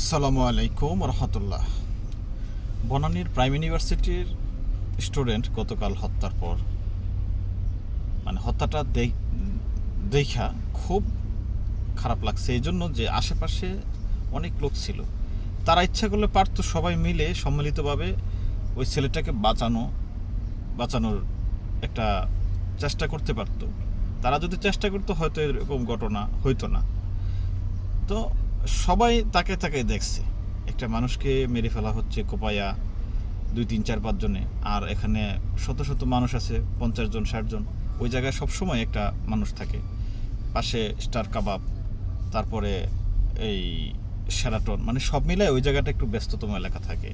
আসসালামু আলাইকুম রহমতুল্লাহ। বনানীর প্রাইম ইউনিভার্সিটির স্টুডেন্ট গতকাল হত্যার পর মানে হত্যাটা দেখ- খুব খারাপ লাগছে। এই জন্য যে আশেপাশে অনেক লোক ছিল, তারা ইচ্ছা করলে পারতো সবাই মিলে সম্মিলিতভাবে ওই ছেলেটাকে বাঁচানো, বাঁচানোর একটা চেষ্টা করতে পারতো। তারা যদি চেষ্টা করতো, হয়তো এরকম ঘটনা হইতো না। তো সবাই তাকে তাকে দেখছে। একটা মানুষকে মেরে ফেলা হচ্ছে কোপায়া দুই, তিন, চার, পাঁচ জনে। আর এখানে শত শত মানুষ আছে, পঞ্চাশ জন, ষাট জন। ওই জায়গায় সবসময় একটা মানুষ থাকে। পাশে স্টার কাবাব, তারপরে এই সেরাটন মানে সব মিলায় ওই জায়গাটা একটু ব্যস্ততম এলাকা থাকে।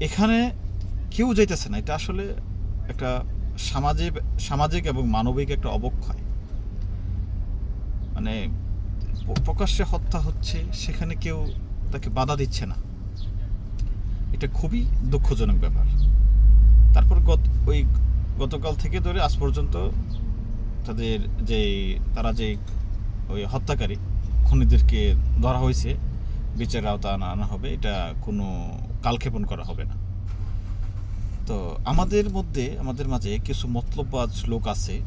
এখানে কেউ যাইতেছে না। এটা আসলে একটা সামাজিক সামাজিক এবং মানবিক একটা অবক্ষয়। মানে প্রকাশ্যে হত্যা হচ্ছে, সেখানে কেউ তাকে বাধা দিচ্ছে না। এটা খুবই দুঃখজনক ব্যাপার। তারপর গত, ওই গতকাল থেকে ধরে আজ পর্যন্ত তাদের যে, তারা যে ওই হত্যাকারী, খুনিদেরকে ধরা হয়েছে বিচারের আওতা আনা আনা হবে, এটা কোনো কালক্ষেপণ করা হবে না। তো আমাদের মধ্যে, আমাদের মাঝে কিছু মতলববাজ লোক আছে,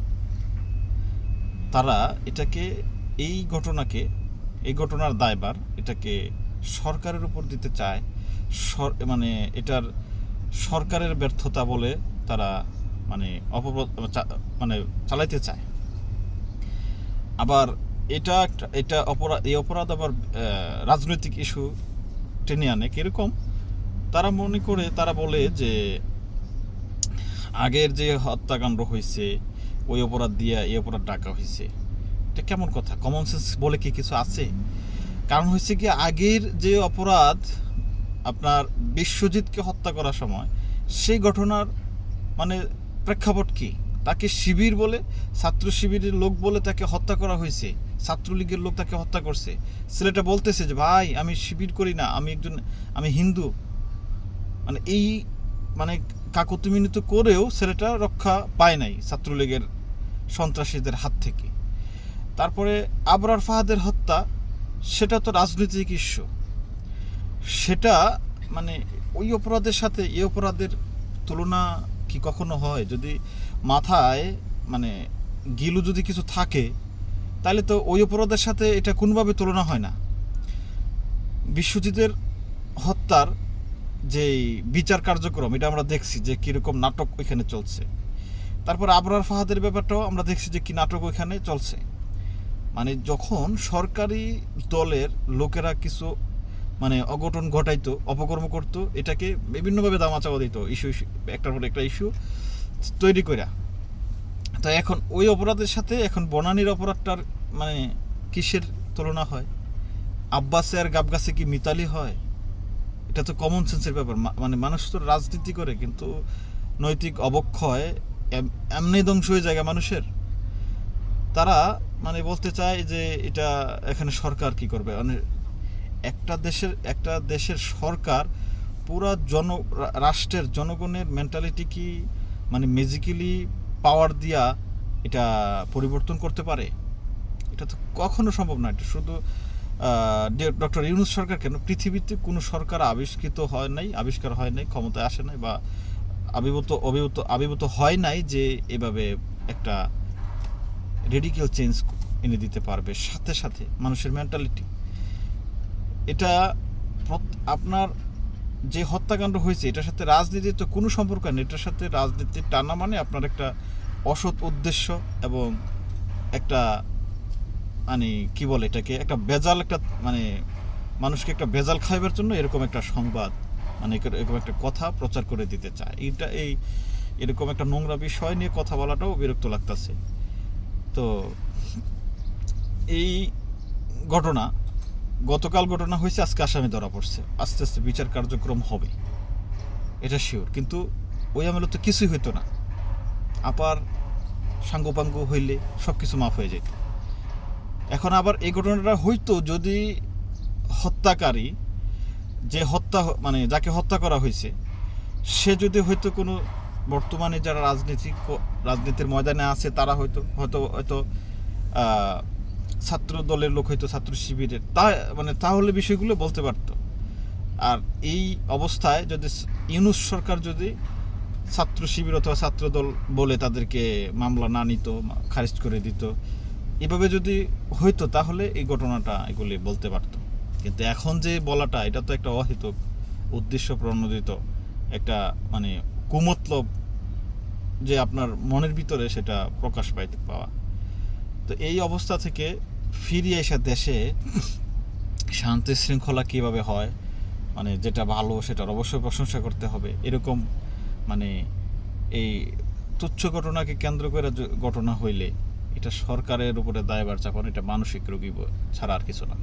তারা এটাকে এই ঘটনাকে, এই ঘটনার দায়বার এটাকে সরকারের উপর দিতে চায়। সর মানে এটার সরকারের ব্যর্থতা বলে তারা মানে চা- মানে চালাইতে চায়। আবার এটা একটা- এটা অপরাধ এই অপরাধ আবার রাজনৈতিক ইস্যু টেনে আনে। কীরকম? তারা মনে করে, তারা বলে যে আগের যে হত্যাকাণ্ড হয়েছে ওই অপরাধ দিয়ে এই অপরাধ ডাকা হয়েছে এটা কেমন কথা? কমন সেন্স বলে কি কিছু আছে? কারণ হয়েছে কি, আগের যে অপরাধ আপনার বিশ্বজিৎকে হত্যা করার সময়, সেই ঘটনার মানে প্রেক্ষাপট কি? তাকে শিবির বলে, ছাত্র শিবিরের লোক বলে তাকে হত্যা করা হয়েছে, ছাত্রলীগের লোক তাকে হত্যা করছে। ছেলেটা বলতেছে যে, ভাই, আমি শিবির করি না, আমি একজন, আমি হিন্দু। মানে এই মানে কাকতিমিনিত করেও ছেলেটা রক্ষা পায় নাই ছাত্রলীগের সন্ত্রাসীদের হাত থেকে। তারপরে আবরার ফাহাদের হত্যা, সেটা তো রাজনৈতিক ইস্যু। সেটা মানে ওই অপরাধের সাথে এই অপরাধের তুলনা কি কখনো হয়? যদি মাথায় মানে গিলু যদি কিছু থাকে, তাহলে তো ওই অপরাধের সাথে এটা কোনোভাবে তুলনা হয় না। বিশ্বজিতের হত্যার যে বিচার কার্যক্রম, এটা আমরা দেখছি যে কীরকম নাটক ওইখানে চলছে। তারপর আবরার ফাহাদের ব্যাপারটাও আমরা দেখছি যে কি নাটক ওইখানে চলছে। মানে যখন সরকারি দলের লোকেরা কিছু মানে অঘটন ঘটাইতো, অপকর্ম করতো, এটাকে বিভিন্নভাবে দামাচাওয়া দিত ইস্যু একটার পর একটা ইস্যু তৈরি করা তো এখন ওই অপরাধের সাথে এখন বনানীর অপরাধটার মানে কিসের তুলনা হয়? আব্বাসে আর গাবগাছে কি মিতালি হয়? এটা তো কমন সেন্সের ব্যাপার। মানে মানুষ তো রাজনীতি করে, কিন্তু নৈতিক অবক্ষয় এম- এমনি ধ্বংস হয়ে যায় মানুষের। তারা মানে বলতে চায় যে এটা এখানে সরকার কি করবে? মানে একটা দেশের একটা দেশের সরকার পুরা জন, রাষ্ট্রের জনগণের মেন্টালিটি কি মানে ম্যাজিক্যালি পাওয়ার দিয়া এটা পরিবর্তন করতে পারে? এটা তো কখনো সম্ভব না। এটা শুধু ডক্টর ইউনুস সরকার কেন? পৃথিবীতে কোনো সরকার আবিষ্কৃত হয় নাই, আবিষ্কার হয় নাই, ক্ষমতায় আসে নাই বা আবির্ভূত অভিভূত আবির্ভূত হয় নাই যে এভাবে একটা রেডিক্যাল চেঞ্জ এনে দিতে পারবে, সাথে সাথে মানুষের মেন্টালিটি এটা আপনার যে হত্যাকাণ্ড হয়েছে, এটার সাথে রাজনীতির তো কোনো সম্পর্ক নেই, এটার সাথে রাজনীতির টানা মানে আপনার একটা অসৎ উদ্দেশ্য এবং একটা মানে কি বলে এটাকে, একটা বেজাল একটা মানে মানুষকে একটা বেজাল খাইবার জন্য এরকম একটা সংবাদ মানে এরকম- একটা কথা প্রচার করে দিতে চায়। এটা এই এরকম একটা নোংরা বিষয় নিয়ে কথা বলাটাও বিরক্ত লাগতেছে। তো এই ঘটনা, গতকাল ঘটনা হয়েছে, আজকে আসামি ধরা পড়ছে। আস্তে আস্তে বিচার কার্যক্রম হবে। এটা শিওর কিন্তু ওই আমলে তো কিছুই হইতো না। আপার সাঙ্গপাঙ্গ হইলে সব কিছু মাফ হয়ে যেত এখন আবার এই ঘটনাটা হইতো যদি হত্যাকারী যে হত্যা মানে যাকে হত্যা করা হয়েছে, সে যদি হয়তো কোনো বর্তমানে যারা রাজনীতি রাজনীতির ময়দানে আছে, তারা হয়তো হয়তো হয়তো ছাত্র দলের লোক হয়তো ছাত্র শিবিরের। তা মানে তাহলে বিষয়গুলো বলতে পারতো। আর এই অবস্থায় যদি ইউনুস সরকার যদি ছাত্র শিবির অথবা ছাত্র দল বলে তাদেরকে মামলা না নিত খারিজ করে দিত, এভাবে যদি হইতো, তাহলে এই ঘটনাটা এগুলি বলতে পারতো। কিন্তু এখন যে বলাটা, এটা তো একটা অহেতুক উদ্দেশ্য প্রণোদিত একটা মানে কুমতলব যে আপনার মনের ভিতরে সেটা প্রকাশ পাইতে পাওয়া। তো এই অবস্থা থেকে ফিরিয়ে এসে দেশে শান্তি শৃঙ্খলা কীভাবে হয় মানে যেটা ভালো সেটার অবশ্যই প্রশংসা করতে হবে। এরকম মানে এই তুচ্ছ ঘটনাকে কেন্দ্র করে ঘটনা হইলে এটা সরকারের উপরে দায়ভার চাপানো, এটা মানসিক রোগী ছাড়া আর কিছু না।